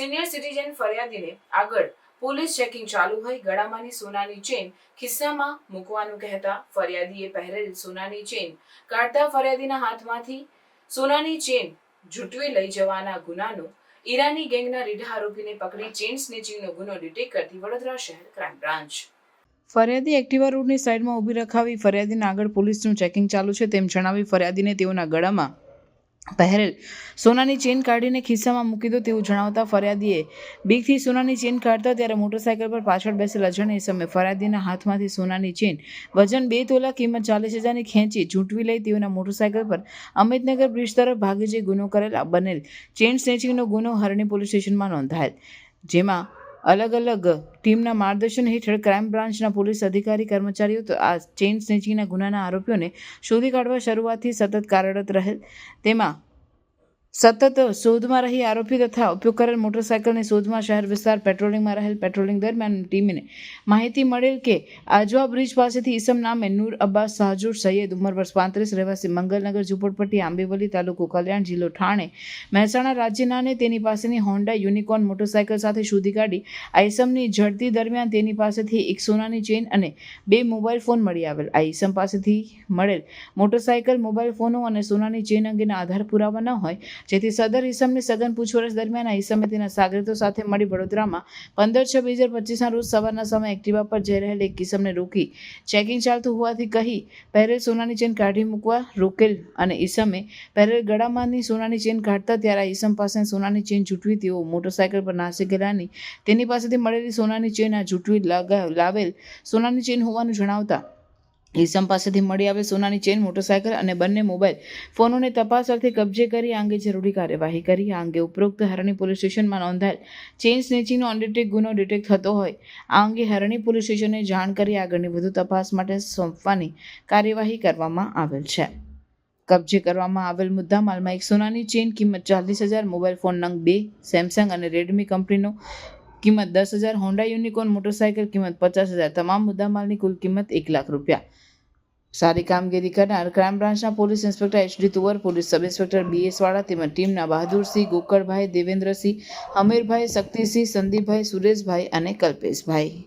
Senior citizen ફરિયાદીને આગળ police checking ચાલુ હોય ગળામાંની સોનાની ચેન ખિસ્સામાં મૂકવાનું કહેતા ફરિયાદીએ પહેરેલ સોનાની ચેન કાઢતા ફરિયાદીના હાથમાંથી સોનાની ચેન ઝૂંટવી લઈ જવાના ગુનાનો ઈરાની ગેંગના રીઢા આરોપીને પકડી ચેન સ્નેચિંગનો ગુનો ડિટેક્ટ કરતી વડોદરા શહેર ક્રાઇમ બ્રાન્ચ ફરિયાદી એક્ટિવા રોડની સાઈડમાં ઊભી રખાવી ફરિયાદીના આગળ પોલીસનું ચેકિંગ ચાલુ છે તેમ જણાવી ફરિયાદીને તેઓના ગળામાં પહેરેલ. સોનાની ચેન કાઢીને ખિસ્સામાં મૂકી દો તેવું જણાવતા ફરિયાદીએ બીકથી સોનાની ચેન કાઢતા ત્યારે મોટરસાયકલ પર પાછળ બેસેલ અજાણ્યા સમયે ફરિયાદીના હાથમાંથી સોનાની ચેન, વજન બે તોલા કિંમત ચાલીસ હજારની ખેંચી ઝૂંટવી લઈ તેઓના મોટરસાયકલ પર અમિતનગર બ્રિજ તરફ ભાગી જઈ ગુનો કરેલ બનેલ. ચેન સ્નેચિંગનો ગુનો હરણી પોલીસ સ્ટેશનમાં નોંધાયેલ. જેમાં અલગ અલગ ટીમના માર્ગદર્શન હેઠળ ક્રાઇમ બ્રાન્ચના પોલીસ અધિકારી, કર્મચારીઓ તો આ ચેઇન સ્નેચિંગના ગુનાના આરોપીઓને શોધી કાઢવા શરૂઆતથી સતત કાર્યરત રહેલ તેમાં સતત શોધમાં રહી આરોપી તથા ઉપયોગ કરેલ મોટરસાયકલની શોધમાં શહેર વિસ્તાર પેટ્રોલિંગમાં રહેલ પેટ્રોલિંગ દરમિયાન ટીમને માહિતી મળેલ કે આજવા બ્રિજ પાસેથી ઈસમ નામે નૂર અબ્બાસ શાહજુર સૈયદ ઉંમર વર્ષ પાંત્રીસ રહેવાસી મંગલનગર ઝુંપડપટ્ટી આંબેવલી તાલુકો કલ્યાણ જિલ્લો ઠાણે મહેસાણા રાજ્યનાને તેની પાસેની હોન્ડા યુનિકોર્ન મોટરસાયકલ સાથે શોધી કાઢી આ ઈસમની ઝડતી દરમિયાન તેની પાસેથી એક સોનાની ચેન અને બે મોબાઈલ ફોન મળી આવેલ. આ ઈસમ પાસેથી મળેલ મોટરસાયકલ, મોબાઈલ ફોનો અને સોનાની ચેન અંગેના આધાર પુરાવા ન હોય જેથી સદર ઈસમની સઘન પૂછપરછ દરમિયાન ઈસમે તેના સાગરીતો સાથે મળી વડોદરામાં પંદર છ બે હજાર પચીસના રોજ સવારના સમયે એક્ટિવા પર જઈ રહેલ એક ઈસમને રોકી ચેકિંગ ચાલતું હોવાથી કહી પહેરેલ સોનાની ચેન કાઢી મૂકવા રોકેલ અને ઈસમે પહેરેલ ગળામાંની સોનાની ચેન કાઢતા ત્યારે ઈસમ પાસે સોનાની ચેન ઝૂંટવી તેઓ મોટરસાયકલ પર નાસી ગયેલાની તેની પાસેથી મળેલી સોનાની ચેન આ લાગા, લાવેલ સોનાની ચેન હોવાનું જણાવતા ઈસમ પાસેથી મળી આવેલ સોનાની ચેન, મોટરસાયકલ અને બંને મોબાઈલ ફોનોને તપાસ અર્થે કબજે કરી આ અંગે જરૂરી કાર્યવાહી કરી. આ અંગે ઉપરોક્ત હરણી પોલીસ સ્ટેશનમાં નોંધાયેલ ચેન સ્નેચિંગનો અનડિટેક ગુનો ડિટેક્ટ થતો હોય. આ અંગે હરણી પોલીસ સ્ટેશને જાણ કરી આગળની વધુ તપાસ માટે સોંપવાની કાર્યવાહી કરવામાં આવેલ છે. કબજે કરવામાં આવેલ મુદ્દામાલમાં એક સોનાની ચેન કિંમત ચાલીસ હજાર, મોબાઈલ ફોન નંગ બે, સેમસંગ અને રેડમી કંપનીનો કિંમત દસ હજાર હોન્ડા યુનિકોર્ન મોટરસાયકલ કિંમત પચાસ હજાર. તમામ મુદ્દામાલની કુલ કિંમત એક લાખ રૂપિયા. સારી કામગીરી કરનાર ક્રાઇમ બ્રાન્ચના police inspector HD Tuvar police sub inspector BS વાળા તેમજ ટીમના બહાદુરસિંહ, ગોકળભાઈ, દેવેન્દ્રસિંહ, અમીરભાઈ, શક્તિસિંહ, સંદીપભાઈ, સુરેશભાઈ અને કલ્પેશભાઈ.